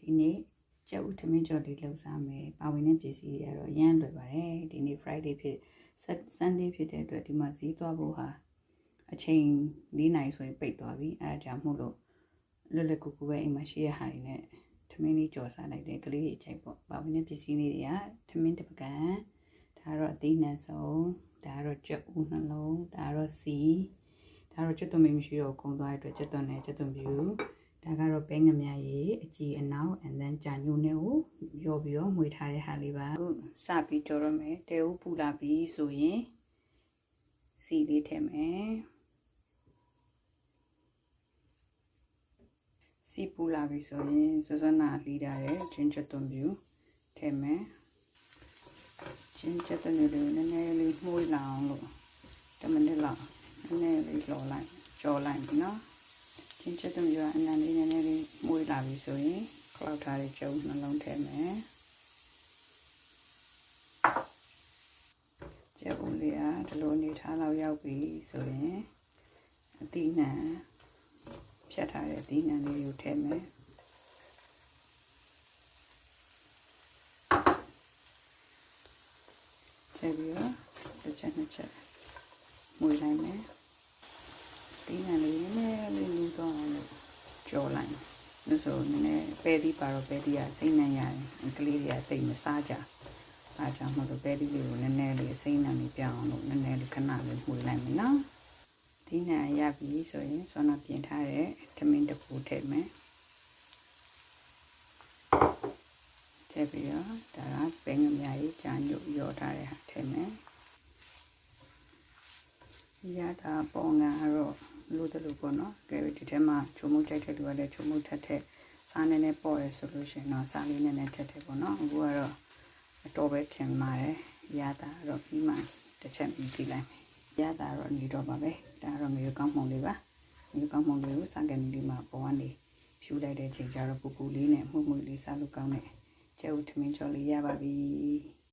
ဒီနေ့ကျုပ်ထမင်းကြော်လေးလှုပ်စားမယ်ပါဝင်တဲ့ပစ္စည်းတွေကတော့အရန်လွယ်ပါတယ်ဒီနေ့ Friday ဖြစ် Sunday ဖြစ်တဲ့အတွက်ဒီမှာဈေးသွားဖို့ဟာအချိန်၄နိုင်ဆိုရင်ပိတ်သွားပြီအဲဒါကြောင့်မို့လို့လွယ်လွယ်ကူကူပဲအိမ်မှာရှိရဟာတွေနဲ့ထမင်းလေးကြော်စားလိုက်တယ်ကလေးတွေအချိန်ပေါ့ပါဝင်တဲ့ပစ္စည်းလေးတွေကထမင်းတစ်ပကံဒါကတော့အသေးနှံဆုံးဒါကတော့ကြက်ဦးနှလုံးဒါကတော့စီဒါကတော့ကျွတ်သွန်မမရှိတော့ကုန်းသွားတဲ့အတွက်ကျွတ်သွန်နဲ့ကျွတ်သွန်ပြူ ဒါကတော့ပဲငမြရေအကြည်အနောက် and then ကြာညိုနဲ့ကိုရောပြီးတော့မှွေထားတဲ့ဟာလေးပါအခုစပြီးကြော်ရမယ်တဲဦးပူလာပြီဆိုရင်စီလေးထည့်မယ်စီပူလာပြီဆိုရင်စောစောနာလီးထားတဲ့ချင်းချက်သွန်ပြူထည့်မယ်ချင်းချက်သွန်ပြူလေးနည်းနည်းလေးမှွေလာအောင်လို့10မိနစ်လောက်နည်းနည်းလေးလော်လိုက်ကြော်လိုက်ပြီနော် ချင်းချက်သွင်းရအနံလေးနည်းနည်းလေးမွေးလာပြီဆိုရင်ခောက်ထားတဲ့ကျုံနှလုံးထည့်မယ်ကျုံလေးကဒီလိုအနေထားလောက်ရောက်ပြီဆိုရင်အသီးနှံဖြတ်ထားတဲ့အသီးနှံလေးကိုထည့်မယ်ထည့်ပြီးတော့တစ်ချက်နှစ်ချက်မွေးလိုက်မယ်ဒီနံလေးနည်းနည်းလေးလူတော့အောင်လို့ ကြော်လိုက်လို့ဆိုနည်းနည်းပဲဒီပါတော့ပဲဒီကစိမ့်နှံရတယ်ကလေးတွေကစိတ်မစားကြအားကြောင့်မလို့ပဲဒီလေးကိုနည်းနည်းလေးစိမ့်နှံလေးပြောင်းအောင်လို့နည်းနည်းလေးခဏလေးမှုလိုက်မယ်နော်ဒီနံရပြီဆိုရင်ဆောနာပြင်ထားတဲ့ထမင်းတစ်ခုထည့်မယ်ထည့်ပြီးတော့ဒါကပဲငမြရေးကြာညုတ်ရောထားတဲ့ဟာထည့်မယ်ရတာပေါ်ငါတော့ လို့တလို့ပေါ့နော်ကဲဒီထဲမှာချုံမှုကြိုက်တဲ့လူကလည်းချုံမှုထက်ထက်စားနေနေပေါ်ရဆိုလို့ရှိရင်တော့စားလေးနဲ့နဲ့ထက်ထက်ပေါ့နော်အခုကတော့အတော်ပဲထင်ပါတယ်ရတာတော့ပြီးမှတစ်ချက်ပြီးကြည့်လိုက်မယ်ရတာတော့နေတော့ပါပဲဒါကတော့မျိုးကောင်းမှုန်လေးပါမျိုးကောင်းမှုန်လေးကိုစားကနေလေးမှာပေါ်ကနေဖြူလိုက်တဲ့ချိန်ကျတော့ပူပူလေးနဲ့မှုမှုလေးစားလို့ကောင်းတဲ့ကျဲဥထမင်းချော်လေးရပါပြီ